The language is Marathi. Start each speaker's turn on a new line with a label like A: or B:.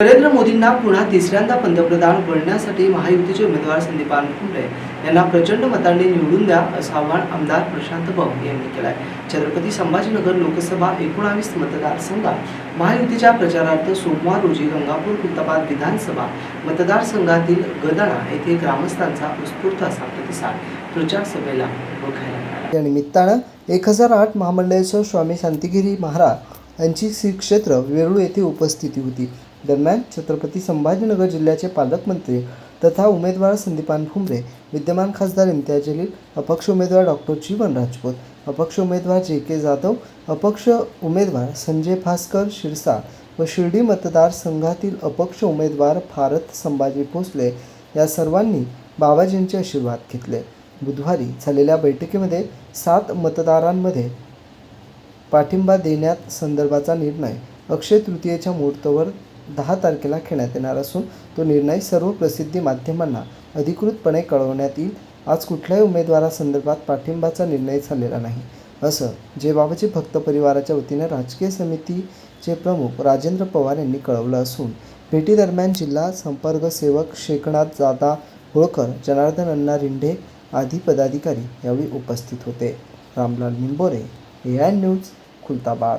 A: नरेंद्र मोदींना पुन्हा तिसऱ्यांदा पंतप्रधान बनण्यासाठी महायुतीचे उमेदवार संदीपान कुंडे यांना प्रचंड मतांनी निवडून द्या असं आवाहन आमदार प्रशांत भाऊ यांनी केलं आहे छत्रपती संभाजीनगर लोकसभा एकोणावीस मतदारसंघात महायुतीच्या प्रचारार्थ सोमवार रोजी गंगापूर खुलताबाद विधानसभा मतदारसंघातील गदाणा येथे ग्रामस्थांचा उत्स्फूर्त असा प्रतिसाद प्रचार सभेला बघायला
B: या निमित्तानं एक हजार आठ महामंडळाचं स्वामी शांतिगिरी महाराज यांची श्री क्षेत्र वेरूळ येथे उपस्थिती होती. दरम्यान छत्रपती संभाजीनगर जिल्ह्याचे पालकमंत्री तथा उमेदवार संदीपान फुंबरे विद्यमान खासदार इम्तियाज जलील अपक्ष उमेदवार डॉक्टर जीवन राजपूत अपक्ष उमेदवार जे के जाधव अपक्ष उमेदवार संजय भास्कर शिरसा व शिर्डी मतदारसंघातील अपक्ष उमेदवार भारत संभाजी भोसले या सर्वांनी बाबाजींचे आशीर्वाद घेतले. बुधवारी झालेल्या बैठकीमध्ये सात मतदारांमध्ये पाठिंबा देण्यात संदर्भाचा निर्णय अक्षय तृतीयेच्या मुहूर्तावर दहा तारखेला घेण्यात येणार असून तो निर्णय सर्व प्रसिद्धी माध्यमांना अधिकृतपणे कळवण्यात येईल. आज कुठल्याही उमेदवारासंदर्भात पाठिंबाचा निर्णय झालेला नाही. असं जे बाबाजी भक्त परिवाराच्या वतीने राजकीय समितीचे प्रमुख राजेंद्र पवार यांनी कळवलं असून भेटीदरम्यान जिल्हा संपर्क सेवक शेखनाथ जादा होळकर जनार्दन अण्णा रिंढे आदी पदाधिकारी यावेळी उपस्थित होते. Ramlal Nimbore A I news Khultabad.